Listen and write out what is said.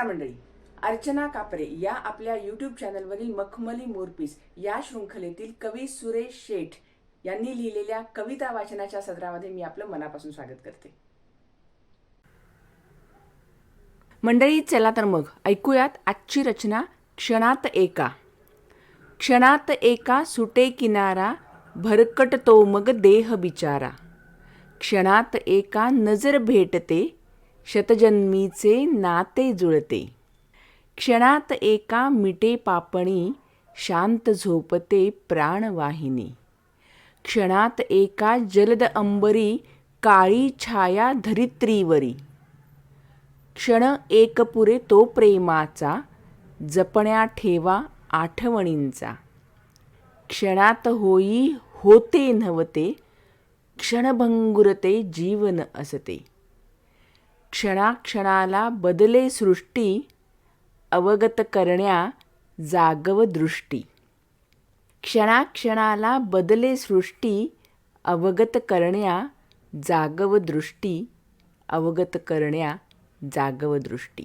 नमस्कार मंडळी. अर्चना कापरे या आपल्या यूट्यूब चॅनलवरील मखमली मोरपीस या शृंखलेतील कवी सुरेश शेठ यांनी लिहिलेल्या कविता वाचनाच्या सत्रामध्ये मी आपलं मनापासून स्वागत करते. मंडळी चला तर मग ऐकूयात आजची रचना क्षणात एका. क्षणात एका सुटे किनारा भरकटतो मग देह बिचारा. क्षणात एका नजर भेटते शतजन्मीचे नाते जुळते. क्षणात एका मिटे पापणी शांत झोपते प्राणवाहिनी. क्षणात एका जलद अंबरी काळी छाया धरित्रीवरी. क्षण एक पुरे तो प्रेमाचा जपण्या ठेवा आठवणींचा. क्षणात होई होते नव्हते क्षणभंगुरते जीवन असते. क्षणाक्षणाला बदले सृष्टी अवगत करण्या जागव दृष्टी. क्षणाक्षणाला बदले सृष्टी अवगत करण्या जागव दृष्टी अवगत करण्या जागव दृष्टी.